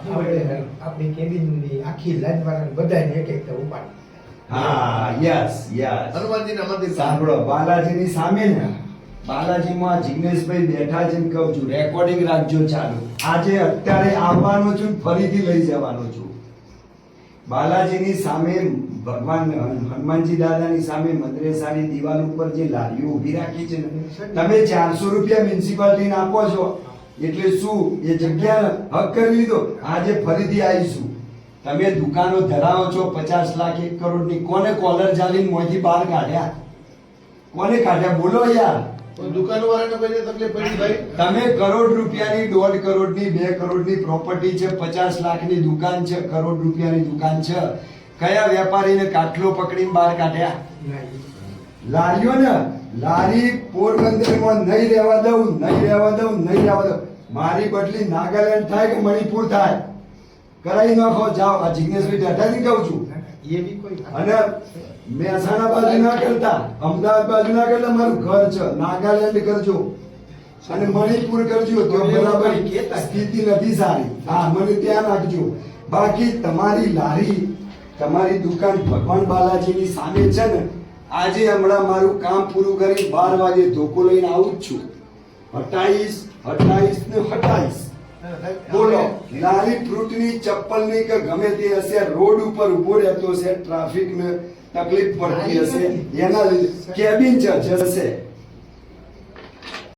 આપણે આપણી કેબિનની આખી લાઈન વાળાને બધાને એક એક તો ઉપાડી હા યસ યસ હનુમાનજીના મંદિર સાંભળો બાલાજીની સામે ને. બાલાજીમાં જિગ્નેશભાઈ બેઠા છે ને કહું છું રેકોર્ડિંગ રાખજો ચાલુ. આજે અત્યારે આવવાનો છું ફરીથી લઈ જવાનો છું. બાલાજીની સામે ભગવાન હનુમાનજી દાદાની સામે મદ્રેસાની દિવાલ ઉપર જે લારીઓ ઊભી રાખી છે ને તમે ચારસો રૂપિયા મ્યુનિસિપાલિટીને આપો છો. એટલે શું? એ જગ્યા હક કરી લીધો. આજે ફરીથી આવીશું. તમે દુકાનો ધરાવો છો પચાસ લાખ એક કરોડની. કોને કોલર ચાલીને મોંથી બહાર કાઢ્યા? કોને કાઢ્યા? બોલો યાર. તમે કરોડ રૂપિયાની દોઢ કરોડની બે કરોડની પ્રોપર્ટી છે પચાસ લાખની દુકાન છે કરોડ રૂપિયાની દુકાન છે. કયા વેપારીને કાટલો પકડીને બહાર કાઢ્યા? ના, ઈ- લારીઓ ને લારી પોરબંદરમાં નહીં રહેવા દઉં નહીં રહેવા દઉં નહીં રહેવા દઉં. મારી બદલી નાગાલેન્ડ થાય કે મણિપુર થાય? કરાવી નાખો જાઓ. આ જિગ્નેશભાઈ દાદાજી કહું છું. ના, ના, એ બી કોઈ અને મહેસાણા બાજુ ના કરતા અમદાવાદ બાજુ ના કરતા મારું ઘર છે. નાગાલેન્ડ કરજો. અને મણિપુર કરજો. તો બરાબર સ્થિતિ નથી સારી. હા મને ત્યાં નાખજો બાકી તમારી લારી તમારી દુકાન ભગવાન બાલાજીની સામે છે ને આજે હમણાં મારું કામ પૂરું કરી બાર વાગે ધોકો લઈને આવું જ છું. હટાઈશ હટાઈશ ને હટાઈશ. બોલો લારી ફ્રૂટની ચપ્પલની કે ગમે તે હશે રોડ ઉપર ઊભો રહેતો હશે ટ્રાફિક ને તકલીફ પડતી હશે એના લીધે કેબિન છે જશે